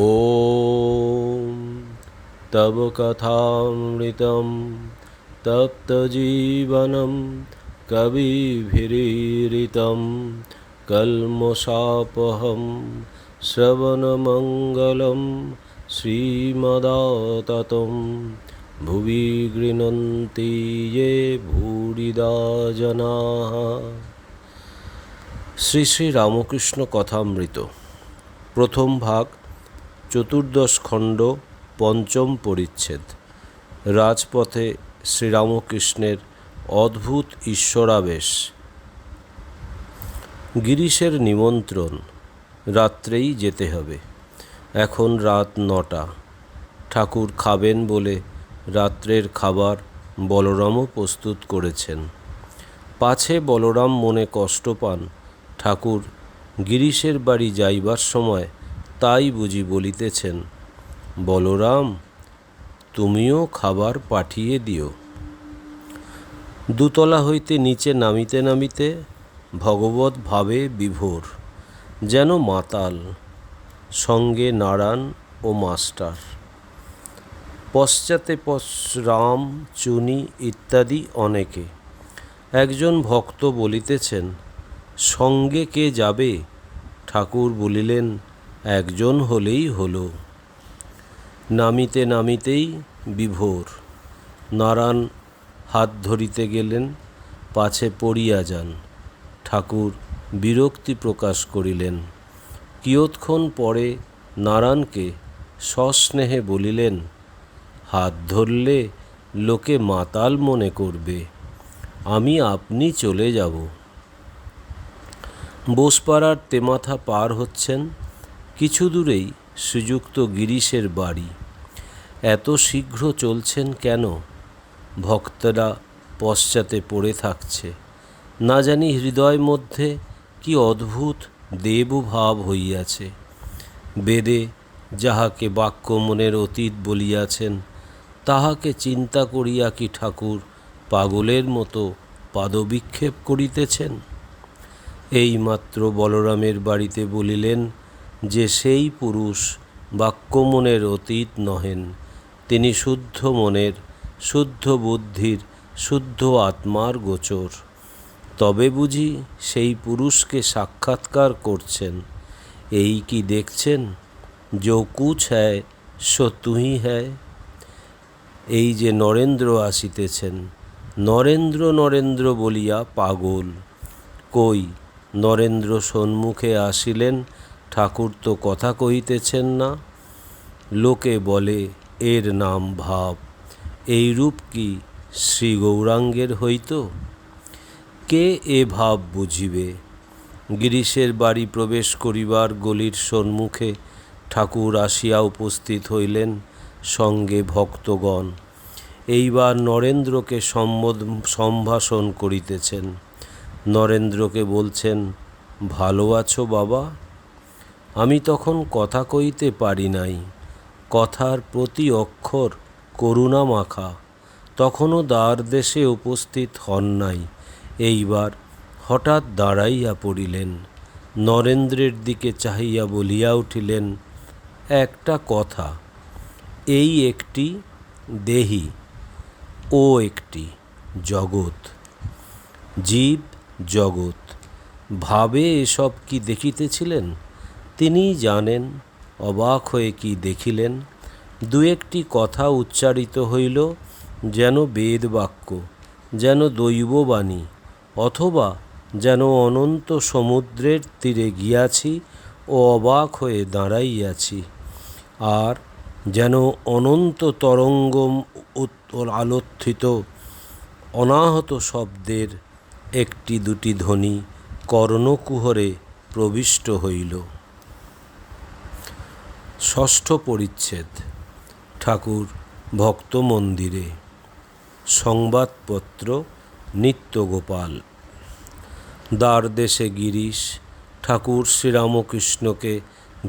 ॐ तव कथामृतं तप्तजीवनं कविभिरीरितं कल्मषापहं श्रवणमङ्गलं श्रीमदाततं भुवि गृह्णन्ति ये भूरिदा जनाः শ্রী শ্রী রামকৃষ্ণ কথামৃত প্রথম ভাগ চতুর্দশ খণ্ড, পঞ্চম পরিচ্ছেদ। রাজপথে শ্রীরামকৃষ্ণের অদ্ভুত ঈশ্বরাবেশ। গিরিশের নিমন্ত্রণ, রাত্রেই যেতে হবে। এখন রাত নটা। ঠাকুর খাবেন বলে রাত্রের খাবার বলরামও প্রস্তুত করেছেন। পাছে বলরাম মনে কষ্ট পান। ঠাকুর গিরিশের বাড়ি যাইবার সময় তাই বুঝি বলিতেছেন, বলরাম, তুমিও খাবার পাঠিয়ে দিও। দুতলা হইতে নিচে নামিতে নামিতে ভগবত ভাবে বিভোর, যেন মাতাল, সঙ্গে নারায়ণ ও মাস্টার। পশ্চাতে রাম, চুনি ইত্যাদি অনেকে। একজন ভক্ত বলিতেছেন, সঙ্গে কে যাবে? ঠাকুর বলিলেন একজন হলেই হলো। নামিতে নামিতেই বিভোর। নারায়ণ হাত ধরিতে গেলেন, পাছে পড়িয়া যান। ঠাকুর বিরক্তি প্রকাশ করিলেন। কিয়ৎক্ষণ পরে নারায়ণকে সস্নেহে বলিলেন, হাত ধরলে লোকে মাতাল মনে করবে। আমি আপনি চলে যাব। বোসপাড়ার তেমাথা পার হচ্ছেন কিছু দূরেই শ্রীযুক্ত গিরিশের বাড়ি। এত শীঘ্র চলছেন কেন? ভক্তরা পশ্চাতে পড়ে থাকছে। না জানি হৃদয় মধ্যে কি অদ্ভুত দেবভাব হইয়াছে। বেদে যাহাকে বাক্য মনের অতীত বলিয়াছেন, তাহাকে চিন্তা করিয়া কি ঠাকুর পাগলের মতো পাদবিক্ষেপ করিতেছেন? এইমাত্র বলরামের বাড়িতে বলিলেন যে সেই পুরুষ বাক্যমনের অতীত নহেন। তিনি শুদ্ধ মনের, শুদ্ধ বুদ্ধির, শুদ্ধ আত্মার গোচর। তবে বুঝি সেই পুরুষকে সাক্ষাৎকার করছেন। এই কি দেখছেন? যো কুছ হ্যায়, সো তুই হ্যায়। এই যে নরেন্দ্র আসিতেছেন, নরেন্দ্র নরেন্দ্র বলিয়া পাগল। কই নরেন্দ্র সম্মুখে আসিলেন ঠাকুর তো কথা কহিতেছেন না। লোকে বলে, এর নাম ভাব। এই রূপ কি শ্রী গৌরাঙ্গের হইত? কে এ ভাব বুঝিবে? গিরিশের বাড়ি প্রবেশ করিবার গলির সম্মুখে ঠাকুর আসিয়া উপস্থিত হইলেন সঙ্গে ভক্তগণ। এইবার নরেন্দ্রকে সম্বোধ, সম্ভাষণ করিতেছেন। নরেন্দ্রকে বলছেন, ভালো আছো বাবা? আমি তখন কথা কইতে পারি নাই। কথার প্রতি অক্ষর করুণা মাখা। তখনও দ্বার দেশে উপস্থিত হন নাই। এইবার হঠাৎ দাঁড়াইয়া পড়িলেন। নরেন্দ্রের দিকে চাহিয়া বলিয়া উঠিলেন, একটা কথা, এই একটি দেহি, ও একটি জগৎ, জীব জগৎ। ভাবে এসব কি দেখিতেছিলেন? তিনি জানেন, অবাক হয়ে কি দেখিলেন। দু একটি কথা উচ্চারিত হইল, যেন বেদ বাক্য যেন দৈববাণী, অথবা যেন অনন্ত সমুদ্রের তীরে গিয়াছি ও অবাক হয়ে দাঁড়াইয়াছি, আর যেন অনন্ত তরঙ্গ আলোত্থিত, অনাহত শব্দের একটি দুটি ধ্বনি কর্ণকুহরে প্রবিষ্ট হইল। ষষ্ঠ পরিচ্ছেদ। ঠাকুর ভক্ত মন্দিরে। সংবাদপত্র নিত্যগোপাল। দ্বারদেশে গিরিশ, ঠাকুর শ্রীরামকৃষ্ণকে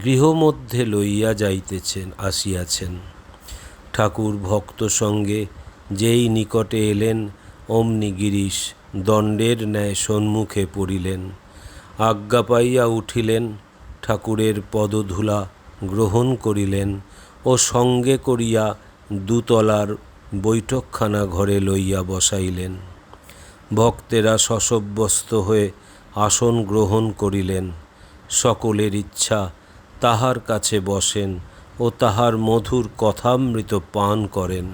গৃহমধ্যে লইয়া যাইতেছেন, আসিয়াছেন। ঠাকুর ভক্ত সঙ্গে যেই নিকটে এলেন, অমনি গিরিশ দণ্ডের ন্যায় সম্মুখে পড়িলেন। আজ্ঞা পাইয়া উঠিলেন, ঠাকুরের পদধূলা গ্রহণ করিলেন ও সঙ্গে করিয়া দুতলার বৈঠকখানা ঘরে লইয়া বসাইলেন। ভক্তেরা সশব্যস্ত হয়ে আসন গ্রহণ করিলেন। সকলের ইচ্ছা তাহার কাছে বসেন ও তাহার মধুর কথামৃত পান করেন।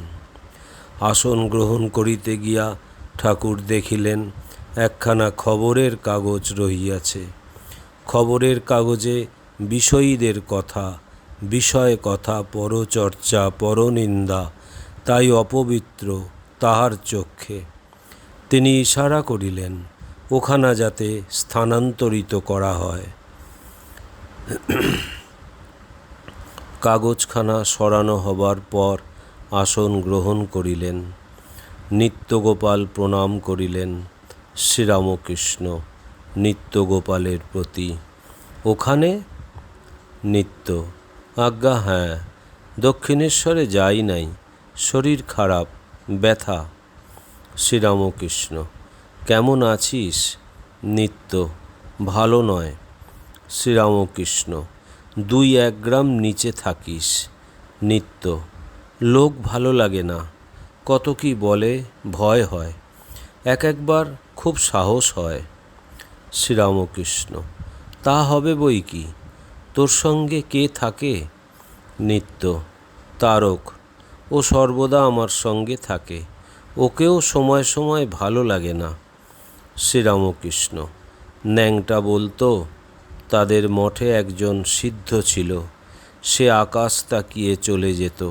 আসন গ্রহণ করিতে গিয়া ঠাকুর দেখিলেন, একখানা খবরের কাগজ রহিয়াছে। খবরের কাগজে বিষয়ীদের কথা, বিষয় কথা, পরচর্চা, পরনিন্দা, তাই অপবিত্র তাহার চক্ষে। তিনি ইশারা করিলেন, ওখানা যাতে স্থানান্তরিত করা হয়। কাগজখানা সরানো হবার পর আসন গ্রহণ করিলেন। নিত্যগোপাল প্রণাম করিলেন, শ্রীরামকৃষ্ণ নিত্যগোপালের প্রতি। ওখানে নিত্য। আজ্ঞা হ্যাঁ দক্ষিণেশ্বরে যাই নাই, শরীর খারাপ, ব্যথা। শ্রীরামকৃষ্ণ, কেমন আছিস? নিত্য, ভালো নয়। শ্রীরামকৃষ্ণ, দুই এক গ্রাম নিচে থাকিস। নিত্য, লোক ভালো লাগে না, কত কি বলে, ভয় হয়, এক একবার খুব সাহস হয়। শ্রীরামকৃষ্ণ, তা হবে বই কি? তোর সঙ্গে কে থাকে? নিত্য, তারক, ও সর্বদা আমার সঙ্গে থাকে। ওকেও সময় সময় ভালো লাগে না। শ্রীরামকৃষ্ণ, ন্যাংটা বলতো, তাদের মঠে একজন সিদ্ধ ছিল। সে আকাশ তাকিয়ে চলে যেত।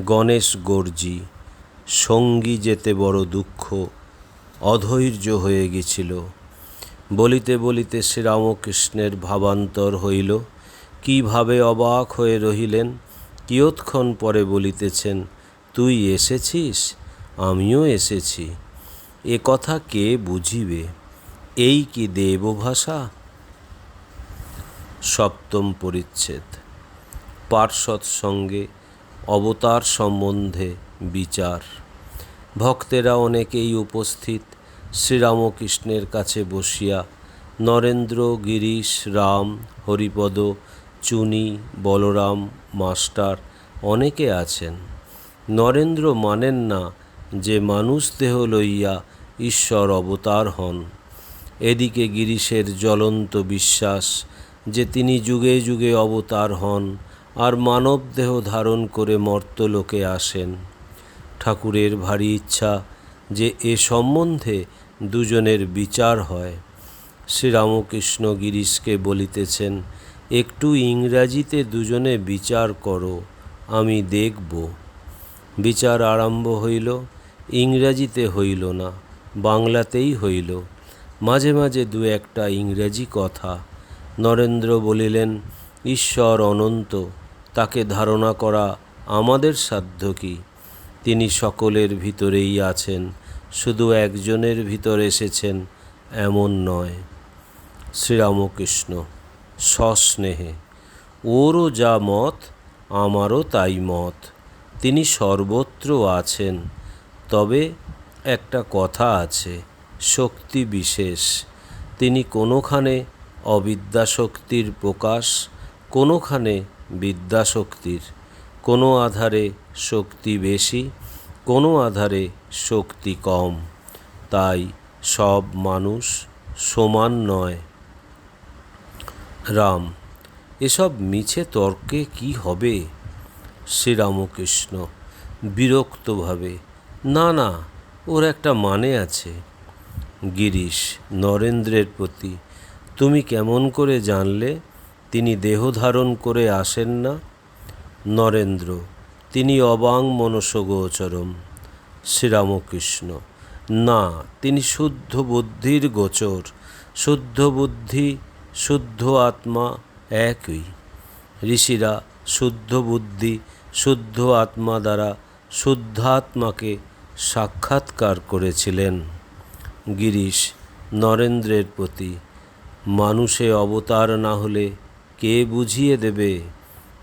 গণেশ গর্জি, সঙ্গী যেতে বড় দুঃখ, অধৈর্য হয়ে গেছিল। বলিতে বলিতে শ্রীরামকৃষ্ণের ভাবান্তর হইল। কীভাবে অবাক হয়ে রহিলেন? কিয়ৎক্ষণ পরে বলিতেছেন, তুই এসেছিস? আমিও এসেছি। এ কথা কে বুঝিবে? এই কি দেবভাষা সপ্তম পরিচ্ছেদ। পার্শ্বদ সঙ্গে অবতার সম্বন্ধে বিচার। ভক্তেরা অনেকেই উপস্থিত শ্রীরামকৃষ্ণের কাছে বসিয়া, নরেন্দ্র, গিরিশ, রাম, হরিপদ চুনি, বলরাম, মাস্টার অনেকে আছেন। নরেন্দ্র মানেন না যে মানুষ দেহ লইয়া ঈশ্বর অবতার হন। এদিকে গিরিশের জ্বলন্ত বিশ্বাস যে তিনি যুগে যুগে অবতার হন আর মানব দেহ ধারণ করে মর্তলোকে আসেন। ঠাকুরের ভারী ইচ্ছা যে এ সম্বন্ধে দুজনের বিচার হয়। শ্রীরামকৃষ্ণ গিরিশকে বলিতেছেন একটু ইংরাজিতে দুজনে বিচার করো, আমি দেখব। বিচার আরম্ভ হইল, ইংরাজিতে হইল না, বাংলাতেই হইল। মাঝে মাঝে দু একটা ইংরাজি কথা। নরেন্দ্র বলিলেন, ঈশ্বর অনন্ত, তাকে ধারণা করা আমাদের সাধ্য কি? তিনি সকলের ভিতরেই আছেন, শুধু একজনের ভিতর এসেছেন, এমন নয়। শ্রীরামকৃষ্ণ। সস্নেহে ওরও যা মত, আমারও তাই মত। তিনি সর্বত্র আছেন, তবে একটা কথা আছে, শক্তি বিশেষ। তিনি কোনোখানে অবিদ্যাশক্তির প্রকাশ, কোনোখানে বিদ্যাশক্তির। কোনো আধারে শক্তি বেশি, কোনো আধারে শক্তি কম। তাই সব মানুষ সমান নয়। রাম, এসব মিছে তর্কে কি হবে? শ্রীরামকৃষ্ণ বিরক্তভাবে, না না, ওর একটা মানে আছে। গিরিশ নরেন্দ্রের প্রতি, তুমি কেমন করে জানলে? তিনি দেহ ধারণ করে আসেন না। নরেন্দ্র, তিনি অবাং মনসগোচরম। শ্রীরামকৃষ্ণ, না, তিনি শুদ্ধ বুদ্ধির গোচর। শুদ্ধ বুদ্ধি শুদ্ধ আত্মা একই। ঋষিরা শুদ্ধ বুদ্ধি, শুদ্ধ আত্মা দ্বারা শুদ্ধাত্মাকে সাক্ষাৎকার করেছিলেন। গিরিশ নরেন্দ্রের প্রতি, মানুষে অবতার না হলে কে বুঝিয়ে দেবে?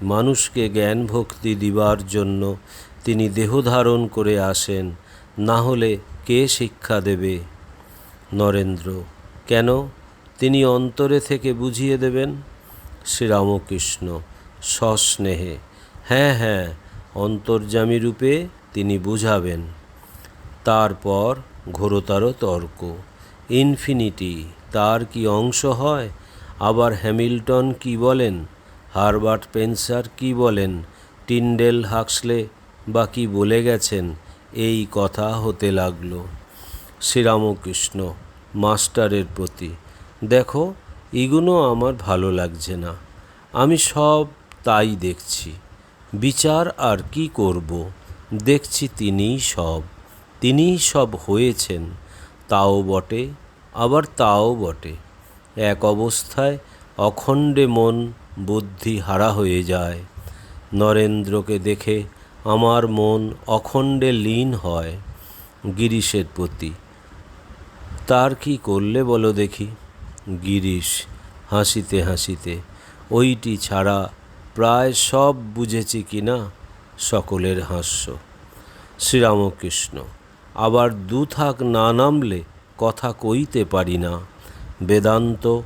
মানুষকে জ্ঞান ভক্তি দিবার জন্য তিনি দেহ ধারণ করে আসেন, না হলে কে শিক্ষা দেবে? নরেন্দ্র, কেন? তিনি অন্তরে থেকে বুঝিয়ে দেবেন শ্রীরামকৃষ্ণ সস্নেহে হ্যাঁ হ্যাঁ অন্তর্যামী রূপে তিনি বুঝাবেন। তারপর ঘোরতর তর্ক। ইনফিনিটি, তার কি অংশ হয়? আবার হ্যামিল্টন কি বলেন? হারবার্ট পেন্সার কি বলেন? টিন্ডেল হাক্সলে বা কি বলে গেছেন? এই কথা হতে লাগল। শ্রীরামকৃষ্ণ মাস্টারের প্রতি দেখো, এগুলো আমার ভালো লাগছে না। আমি সব তাই দেখছি। বিচার আর কি করব? দেখছি তিনিই সব। তিনিই সব হয়েছেন। তাও বটে, আবার তাও বটে। এক অবস্থায় অখণ্ডে মন বুদ্ধি হারা হয়ে যায়। নরেন্দ্রকে দেখে আমার মন অখণ্ডে লীন হয়। গিরিশের প্রতি। তার কি করলে বলো দেখি। গিরিশ, হাসিতে হাসিতে, ওইটি ছাড়া প্রায় সব বুঝেছি কি না? সকলের হাস্য। শ্রীরামকৃষ্ণ, আবার দু থাক না নামলে কথা কইতে পারি না। বেদান্ত,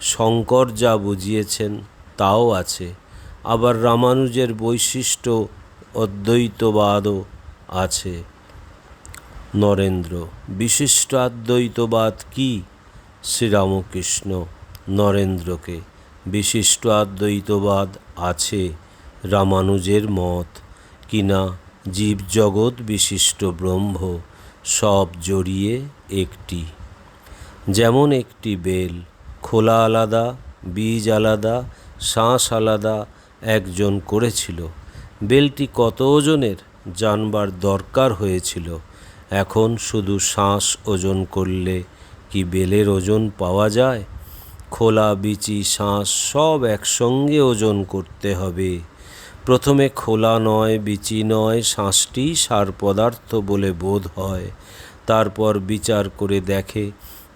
শঙ্কর যা বুঝিয়েছেন তাও আছে। আবার রামানুজের বৈশিষ্ট্য অদ্বৈতবাদও আছে। নরেন্দ্র বিশিষ্ট আদ্বৈতবাদ কি? শ্রীরামকৃষ্ণ নরেন্দ্রকে বিশিষ্ট আদ্বৈতবাদ আছে রামানুজের মত। কিনা জীবজগৎ বিশিষ্ট ব্রহ্ম সব জড়িয়ে একটি। যেমন একটি বেল, খোলা আলাদা, বীজ আলাদা শ্বাস আলাদা একজন করেছিল। বেলটি কত ওজনের জানবার দরকার হয়েছিল। এখন শুধু শ্বাস ওজন করলে কি বেলের ওজন পাওয়া যায়? খোলা, বিচি, শাঁস সব একসঙ্গে ওজন করতে হবে। প্রথমে খোলা নয়, বিচি নয় শ্বাসটি সার পদার্থ বলে বোধ হয়। তারপর বিচার করে দেখে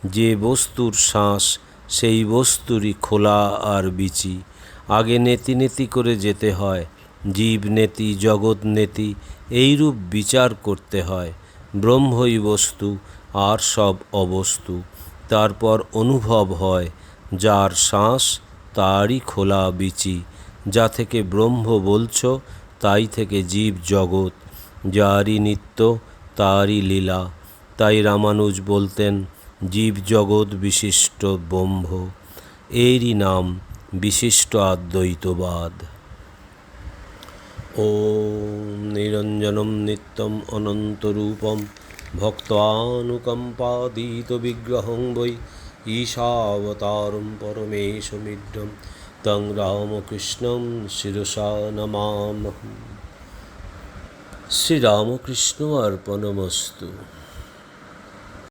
যে বস্তুর শ্বাস সেই বস্তুরই খোলা আর বিচি। আগে নেতি নেতি করে যেতে হয়। জীব নেতি, জগৎ নেতি, এইরূপ বিচার করতে হয়। ব্রহ্মই বস্তু আর সব অবস্তু। তারপর অনুভব হয়, যার শ্বাস তারই খোলা বিচি, যা থেকে ব্রহ্ম বলছ, তাই থেকে জীব জগৎ, যারই নিত্য তারই লীলা। তাই রামানুজ বলতেন, জীব জগৎ বিশিষ্ট ব্রহ্ম। এরই নাম বিশিষ্ট আদ্বৈতবাদ। ও নিরঞ্জনম নিত্যম অনন্তরূপম ভক্তানুকম্পাদিতবিগ্রহং বৈ ঈশাবতারম পরমেশমিড্ডম তং রামকৃষ্ণম শিরসা নমাম শ্রীরামকৃষ্ণ অর্পণমস্তু।